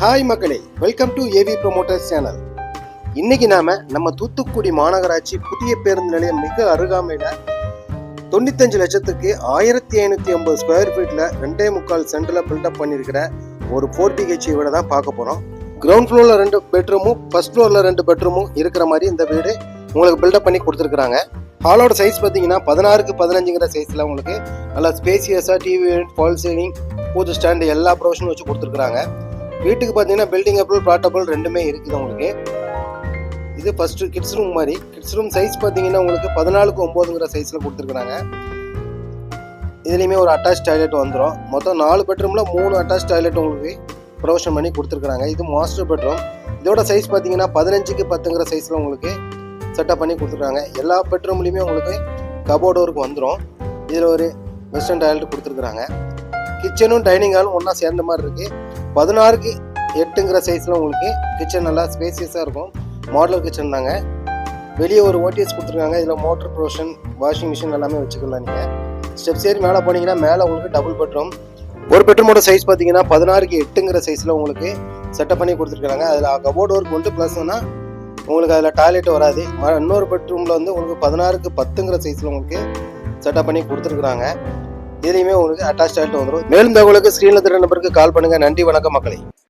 Hi மக்களே welcome to AV promoters channel இன்னைக்கு நாம நம்ம தூத்துக்குடி மாநகராட்சி புதிய பேருந்து நிலையம் மிக அருகாமையில தொண்ணூத்தஞ்சு லட்சத்துக்கு ஆயிரத்தி ஐநூத்தி ஐம்பது ஸ்கொயர் ஃபீட்ல ரெண்டே முக்கால் சென்டர்ல பில்டப் பண்ணியிருக்கிற ஒரு ஃபோர் பிஹெச்சி வீடை தான் பார்க்க போறோம். கிரவுண்ட் ஃப்ளோர்ல ரெண்டு பெட்ரூமும் ஃபர்ஸ்ட் ஃப்ளோர்ல ரெண்டு பெட்ரூமும் இருக்கிற மாதிரி இந்த வீடு உங்களுக்கு பில்டப் பண்ணி கொடுத்துருக்காங்க ஹாலோட சைஸ் பார்த்தீங்கன்னா பதினாறுக்கு பதினஞ்சுங்கிற சைஸில் உங்களுக்கு நல்லா ஸ்பேசியஸாக TV fall ceiling pooja stand எல்லா ப்ரொவிஷனும் வச்சு கொடுத்துருக்காங்க வீட்டுக்கு பார்த்தீங்கன்னா பில்டிங் அப்ரூவல் ப்ளாட்டபிள் ரெண்டுமே இருக்குது உங்களுக்கு. இது ஃபர்ஸ்ட் கிட்ஸ் ரூம் மாதிரி. கிட்ஸ் ரூம் சைஸ் பார்த்தீங்கன்னா உங்களுக்கு பதினாலுக்கு ஒம்போதுங்கிற சைஸில் கொடுத்துருக்குறாங்க. இதுலேயுமே ஒரு அட்டாச் டாய்லெட் வந்துடும் மொத்தம் நாலு பெட்ரூமில் மூணு அட்டாச் டாய்லெட் உங்களுக்கு ப்ரொவிஷன் பண்ணி கொடுத்துருக்குறாங்க. இது மாஸ்டர் பெட்ரூம் இதோட சைஸ் பார்த்தீங்கன்னா பதினஞ்சுக்கு பத்துங்கிற சைஸில் உங்களுக்கு செட்டப் பண்ணி கொடுத்துருக்காங்க எல்லா பெட்ரூம்லேயுமே உங்களுக்கு கபோர்டு ஒர்க் வந்துடும் இதில் ஒரு வெஸ்டர்ன் டாய்லெட் கொடுத்துருக்குறாங்க. கிச்சனும் டைனிங் ஹாலும் ஒன்றா சேர்ந்த மாதிரி இருக்குது பதினாறுக்கு எட்டுங்கிற சைஸில் உங்களுக்கு கிச்சன் நல்லா ஸ்பேசியஸாக இருக்கும். மாடலர் கிச்சன் தாங்க. வெளியே ஒரு ஓடிஎஸ் கொடுத்துருக்காங்க. இதில் மோட்டர் ப்ரொஷன் வாஷிங் மிஷின் எல்லாமே வச்சுக்கலாம் நீங்கள் ஸ்டெப்ஸ் ஏறி மேலே போனீங்கன்னா மேலே உங்களுக்கு டபுள் பெட்ரூம் ஒரு பெட்ரூமோட சைஸ் பார்த்தீங்கன்னா பதினாறுக்கு எட்டுங்கிற சைஸில் உங்களுக்கு செட்டப் பண்ணி கொடுத்துருக்காங்க. அதில் கபோர்டு ஒர்க் வந்து ப்ளஸ்னா உங்களுக்கு அதில் டாய்லெட் வராது. இன்னொரு பெட்ரூமில் வந்து உங்களுக்கு பதினாறுக்கு பத்துங்கிற சைஸில் உங்களுக்கு செட்டப் பண்ணி கொடுத்துருக்குறாங்க. இதுலையுமே உங்களுக்கு அட்டாச் ஆகிட்டு வந்துடும் மேலும் தகவலுக்கு ஸ்க்ரீனில் திரு நம்பருக்கு கால் பண்ணுங்கள் நன்றி வணக்கம் மக்களை.